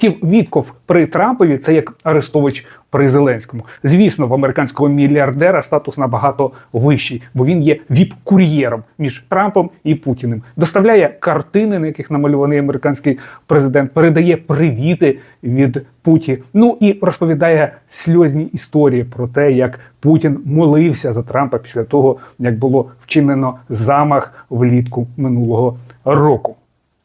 Стів Вітков при Трампові це як Арестович при Зеленському. Звісно, в американського мільярдера статус набагато вищий, бо він є віп-кур'єром між Трампом і Путіним. Доставляє картини, на яких намальований американський президент, передає привіти від Путі. Ну і розповідає сльозні історії про те, як Путін молився за Трампа після того, як було вчинено замах влітку минулого року.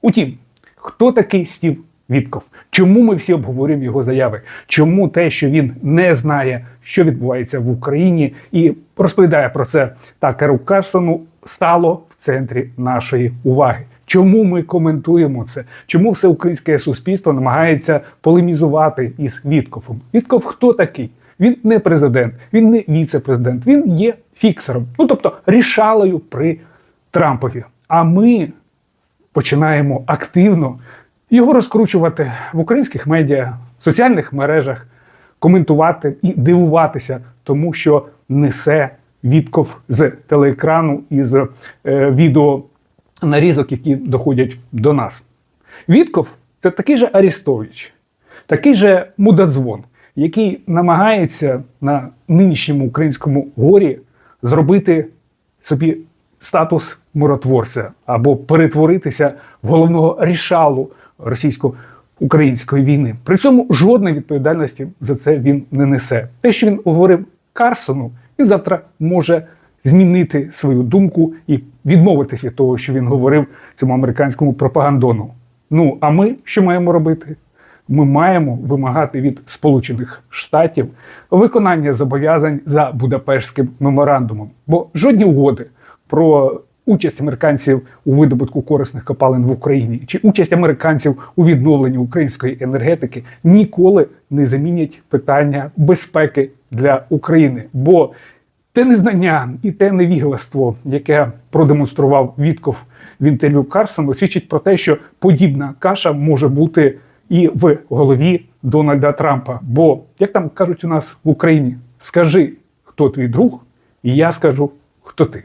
Утім, хто такий Стів Вітков? Чому ми всі обговорюємо його заяви? Чому те, що він не знає, що відбувається в Україні, і розповідає про це Такеру Карсону, стало в центрі нашої уваги? Чому ми коментуємо це? Чому все українське суспільство намагається полемізувати із Вітковом? Вітков хто такий? Він не президент, він не віце-президент, він є фіксером, ну тобто рішалою при Трампові. А ми починаємо активно його розкручувати в українських медіа, в соціальних мережах, коментувати і дивуватися, тому що несе Вітков з телеекрану і з е, відео нарізок, які доходять до нас. Вітков це такий же Арістович, такий же мудозвон, який намагається на нинішньому українському горі зробити собі статус миротворця або перетворитися в головного рішалу російсько-української війни. При цьому жодної відповідальності за це він не несе. Те, що він говорив Карсону, він завтра може змінити свою думку і відмовитись від того, що він говорив цьому американському пропагандону. Ну а ми що маємо робити? Ми маємо вимагати від Сполучених Штатів виконання зобов'язань за Будапештським меморандумом, бо жодні угоди про участь американців у видобутку корисних копалин в Україні чи участь американців у відновленні української енергетики ніколи не замінять питання безпеки для України. Бо те незнання і те невігластво, яке продемонстрував Вітков в інтерв'ю Карсону, свідчить про те, що подібна каша може бути і в голові Дональда Трампа. Бо, як там кажуть у нас в Україні, скажи, хто твій друг, і я скажу, хто ти.